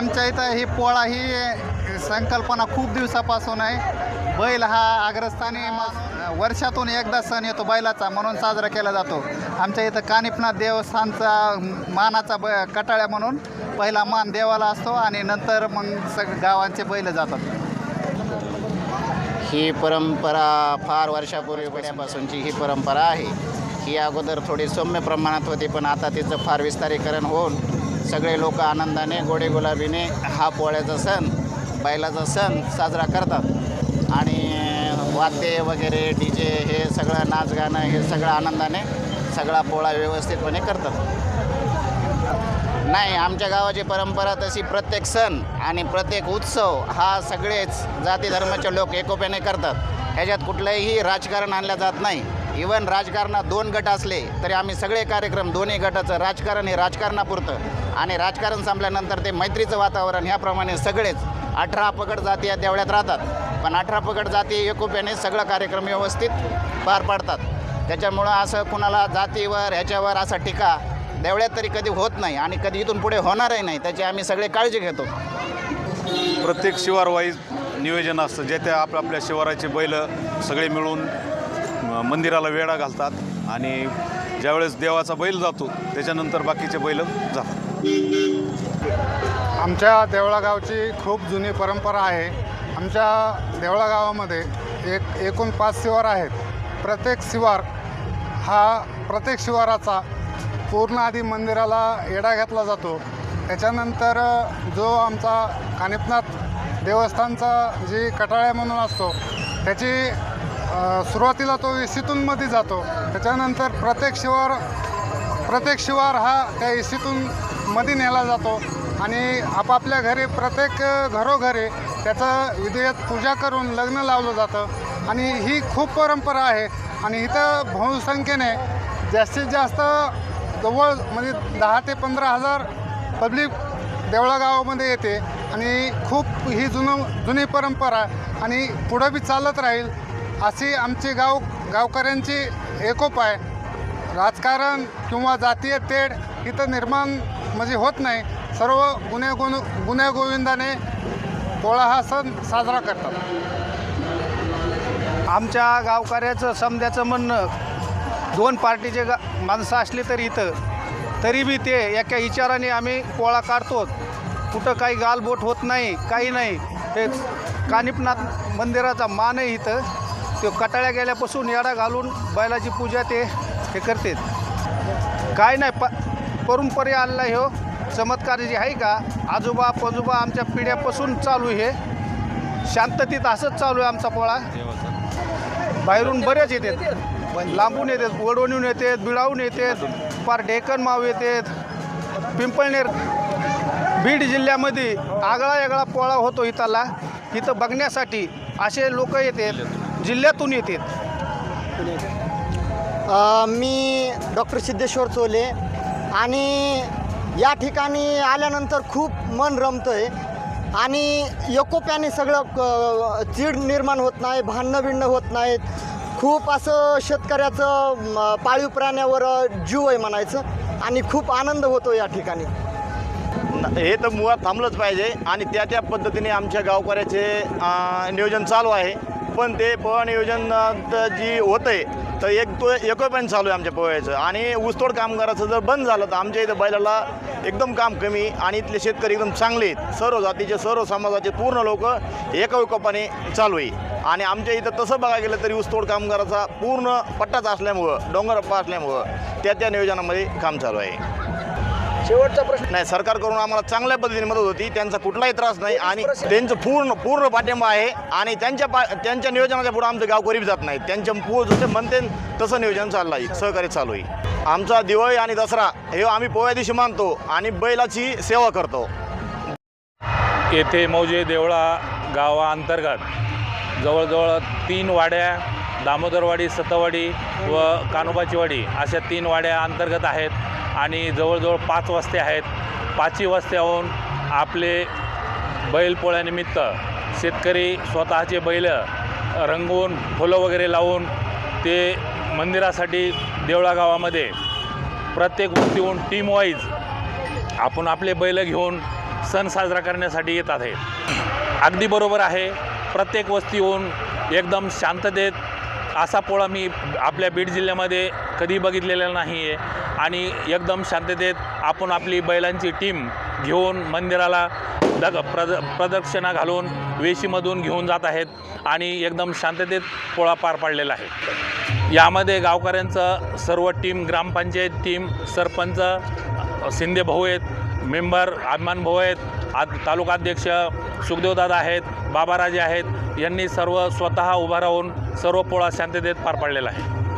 आमच्या इथं ही पोळा ही संकल्पना खूप दिवसापासून आहे. बैल हा अग्रस्थानी वर्षातून एकदा सण येतो बैलाचा म्हणून साजरा केला जातो. आमच्या इथं कानिपनाथ देवस्थानचा मानाचा ब कटाळ्या म्हणून पहिला मान देवाला असतो आणि नंतर मग सग गावांचे बैल जातात. ही परंपरा फार वर्षापूर्वी वर्षापूर्वीपासूनची ही परंपरा आहे. ही अगोदर थोडी सौम्य प्रमाणात होती पण आता तिचं फार विस्तारीकरण होऊन सगळे लोक आनंदाने गोडे गुलाबीने हा पोळ्याचा सण बैलाचा सण साजरा करतात. आणि वाद्य वगैरे डी जे हे सगळं नाच गाणं हे सगळं आनंदाने सगळा पोळा व्यवस्थितपणे करतात. नाही आमच्या गावाची परंपरा तशी प्रत्येक सण आणि प्रत्येक उत्सव हा सगळेच जाती धर्माचे लोक एकोप्याने करतात. ह्याच्यात कुठलंही राजकारण आणलं जात नाही. इवन राजकारणात दोन गट असले तरी आम्ही सगळे कार्यक्रम दोन्ही गटाचं राजकारण हे राजकारणापुरतं. आणि राजकारण संपल्यानंतर ते मैत्रीचं वातावरण ह्याप्रमाणे सगळेच अठरा पगड जाती या देवळ्यात राहतात. पण अठरा पगड जाती एकोप्याने सगळं कार्यक्रम व्यवस्थित पार पाडतात. त्याच्यामुळं असं कुणाला जातीवर ह्याच्यावर असा टीका देवळ्यात तरी कधी होत नाही आणि कधी इथून पुढे होणारही नाही त्याची आम्ही सगळे काळजी घेतो. प्रत्येक शिवार वाईज नियोजन असतं. जे त्या आपल्या आपल्या शिवाराचे बैल सगळे मिळून मंदिराला वेढा घालतात आणि ज्यावेळेस देवाचा बैल जातो त्याच्यानंतर बाकीचे बैल जातात. आमच्या देवळा गावची खूप जुनी परंपरा आहे. आमच्या देवळा गावामध्ये एक एकूण पाच शिवार आहेत. प्रत्येक शिवार हा प्रत्येक शिवाराचा पूर्ण आधी मंदिराला येडा घातला जातो. त्याच्यानंतर जो आमचा कानिपनाथ देवस्थानचा जी कटाळ्या म्हणून असतो त्याची सुरुवातीला तो एसीतूनमध्ये जातो. त्याच्यानंतर प्रत्येक शिवार प्रत्येक शिवार हा त्या एसीतून मध्ये नेला जातो. आणि आपापल्या घरी प्रत्येक घरोघरी त्याचं विधेयक पूजा करून लग्न लावलं जातं. आणि ही खूप परंपरा आहे. आणि इथं बहुसंख्येने जास्तीत जास्त जवळ म्हणजे दहा ते पंधरा हजार पब्लिक देवळागावामध्ये येते. आणि खूप ही जुनं जुनी परंपरा. आणि पुढं बी चालत राहील. अशी आमची गाव गावकऱ्यांची एकोप आहे. राजकारण किंवा जातीय तेढ इथं निर्माण म्हणजे होत नाही. सर्व गुन्हे गुण गुन्हेगोविंदाने पोळा हा सण साजरा करतात. आमच्या गावकऱ्याचं समद्याचं म्हणणं दोन पार्टीचे गा माणसं असली तरी इथं तरी बी ते एका विचाराने आम्ही पोळा काढतो. कुठं काही गालबोट होत नाही काही नाही. ते कानिपनाथ मंदिराचा मान आहे इथं. ते कटाळ्या गेल्यापासून याडा घालून बैलाची पूजा ते हे करतात काय नाही प परंपरे आलेला ह्यो. चमत्कार जे आहे का आजोबा पजोबा आमच्या पिढ्यापासून चालू हे शांततेत असंच चालू आहे आमचा पोळा. बाहेरून बरेच येतात. लांबून येतात वडवणून येतात बिळावून येतात पार डेक्कन माव येतात. पिंपळनेर बीड जिल्ह्यामध्ये आगळा वेगळा पोळा होतो इथला. इथं बघण्यासाठी असे लोक येतात. जिल्ह्यातून येतात अ, मी डॉक्टर सिद्धेश्वर चोले आणि या ठिकाणी आल्यानंतर खूप मन रमतं आहे आणि एकोप्याने सगळं क- चीड निर्माण होत नाही भांडणं होत नाहीत. खूप असं शेतकऱ्याचं म, पाळीव प्राण्यावर जीव आहे म्हणायचं आणि खूप आनंद होतो या ठिकाणी. हे तर मुळात थांबलंच पाहिजे आणि त्या त्या पद्धतीने आमच्या गावकऱ्याचे अं, नियोजन चालू आहे. पण ते पोहा नियोजनात जी होतं आहे तर एक तो एकोपण चालू आहे आमच्या पोह्याचं. आणि ऊसतोड कामगाराचं जर बंद झालं तर आमच्या इथं बैलाला एकदम काम कमी आणि इथले शेतकरी एकदम चांगले आहेत. सर्व जातीचे सर्व समाजाचे पूर्ण लोक एकोपाने चालू आहे. आणि आमच्या इथं तसं बघायला गेलं तरी ऊसतोड कामगाराचा पूर्ण पट्टाच असल्यामुळं डोंगरप्पा असल्यामुळं त्या त्या नियोजनामध्ये काम चालू आहे. शेवटचा प्रश्न. नाही सरकारकडून आम्हाला चांगल्या पद्धतीने मदत होती. त्यांचा कुठलाही त्रास नाही आणि त्यांचं पूर्ण पूर्ण पाठिंबा आहे. आणि त्यांच्या पा त्यांच्या नियोजनाच्या पुढे आमचं गाव गरीब जात नाही. त्यांच्या पू जसे म्हणते तसं नियोजन चाललं आहे. सहकार्य चालू आहे. आमचा दिवाळी आणि दसरा हे आम्ही पोव्या दिवशी मानतो आणि बैलाची सेवा करतो. येथे मौजे देवळा गावाअंतर्गत जवळजवळ तीन वाड्या दामोदरवाडी सतवाडी व कानोबाची वाडी अशा तीन वाड्या अंतर्गत आहेत. आणि जवळजवळ पाच वाजते आहेत. पाचही वस्त्याहून आपले बैलपोळ्यानिमित्त शेतकरी स्वतःचे बैल रंगवून फुलं वगैरे लावून ते मंदिरासाठी देवळा गावामध्ये प्रत्येक वस्तीहून टीम वाईज आपण आपले बैल घेऊन सण साजरा करण्यासाठी येतात आहे. अगदी बरोबर आहे. प्रत्येक वस्तीहून एकदम शांततेत असा पोळा मी आपल्या बीड जिल्ह्यामध्ये कधी बघितलेला नाही आहे आणि एकदम शांततेत आपण आपली बैलांची टीम घेऊन मंदिराला दग प्रद प्रदक्षिणा घालून वेशीमधून घेऊन जात आहेत आणि एकदम शांततेत पोळा पार पाडलेला आहे. यामध्ये गावकऱ्यांचं सर्व टीम ग्रामपंचायत टीम सरपंच शिंदे भाऊ आहेत मेंबर अभिमान भाऊ आहेत आ तालुकाध्यक्ष सुखदेवदादा आहेत बाबाराजे आहेत. यांनी सर्व स्वतः उभा राहून सर्व पोळा शांततेत पार पाडलेला आहे.